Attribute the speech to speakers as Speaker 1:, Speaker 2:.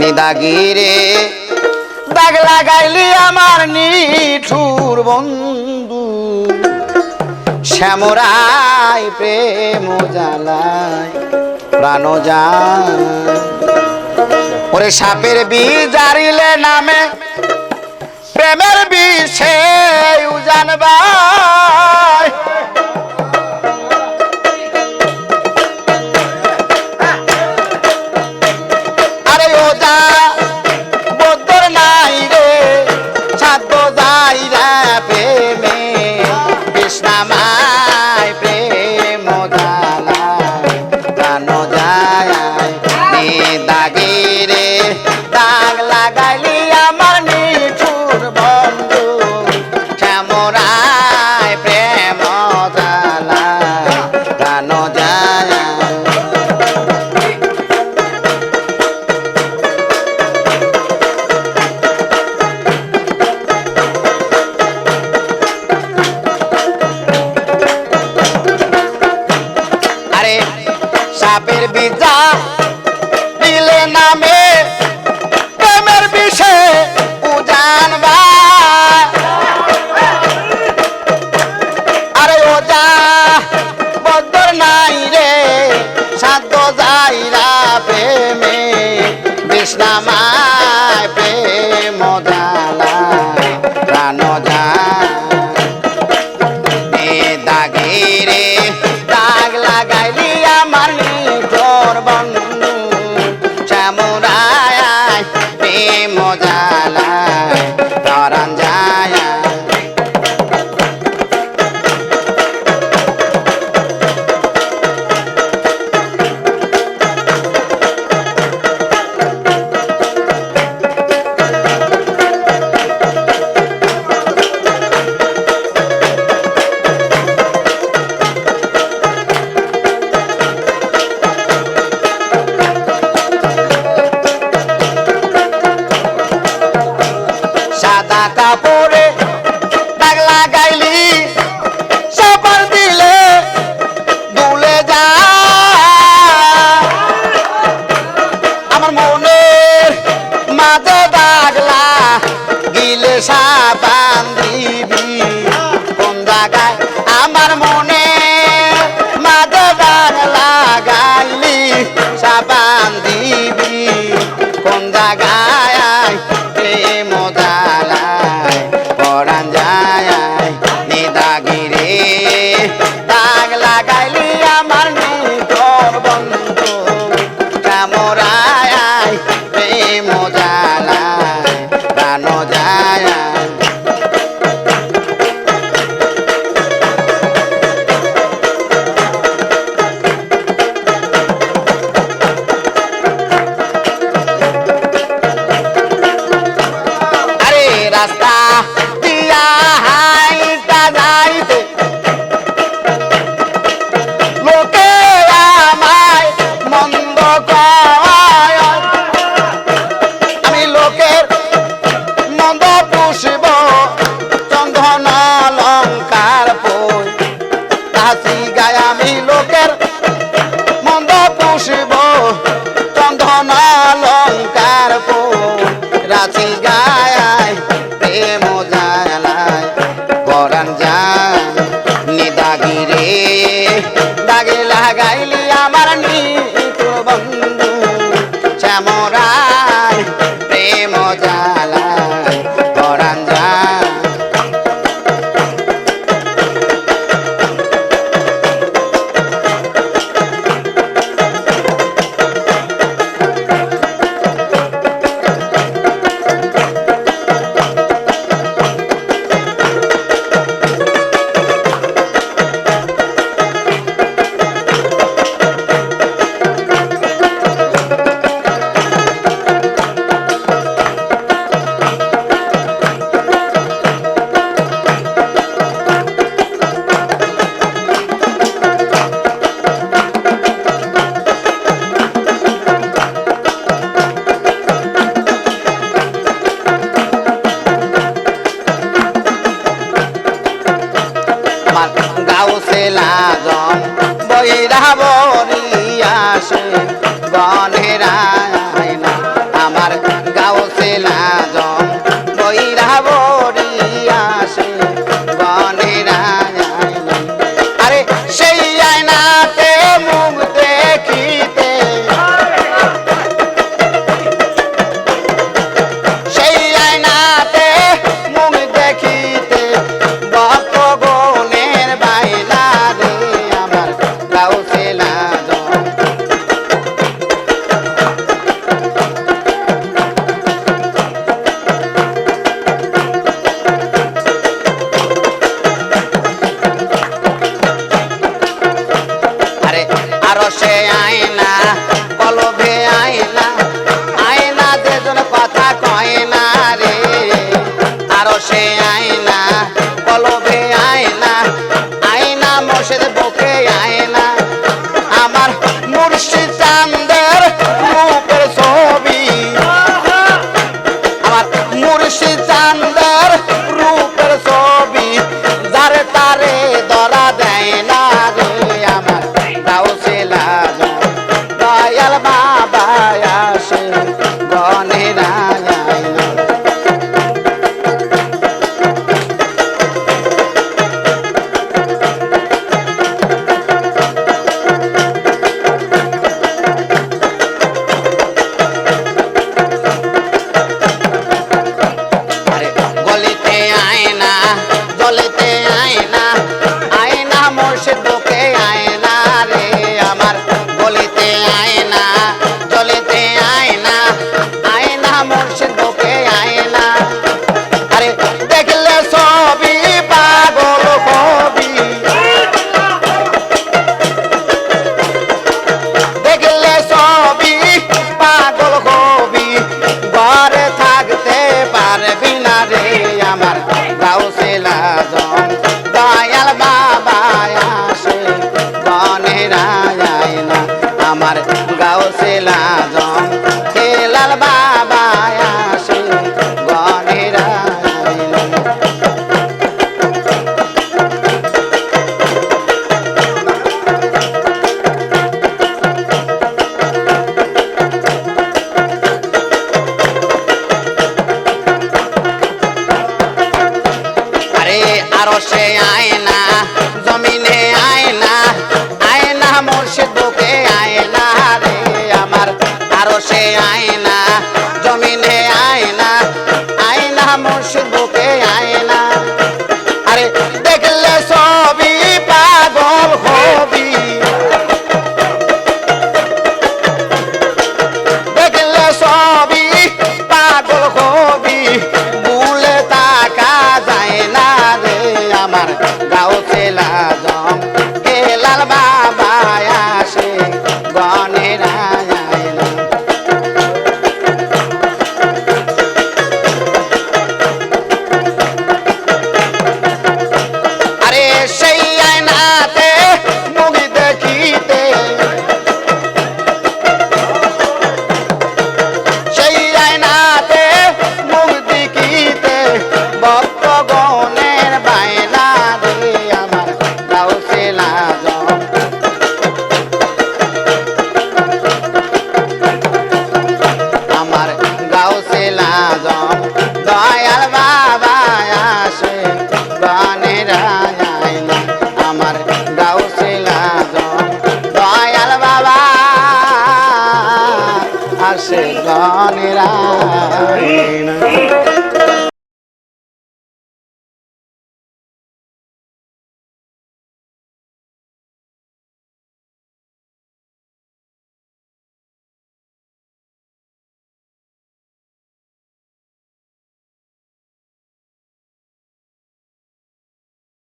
Speaker 1: নিদাগিরে। দাগ লাগাইলি আমার নিঠুর বন্ধু। শ্যামরাই প্রেম জ্বালায়, প্রাণ ওরে সাপের বিজারিলে নামে, প্রেমের বিষে উজানবা যাই রে প্রেমে কৃষ্ণ মা পাপের বিজা দিলে নামে প্রেমের বিষে উজান আরে ও যা, বদর নাই রে, সাধ্য যাইরা প্রেমে বিষ্ণামা উড়ায় প্রেম আমার মনে বলরা re bina re কাছে জানে দয়াল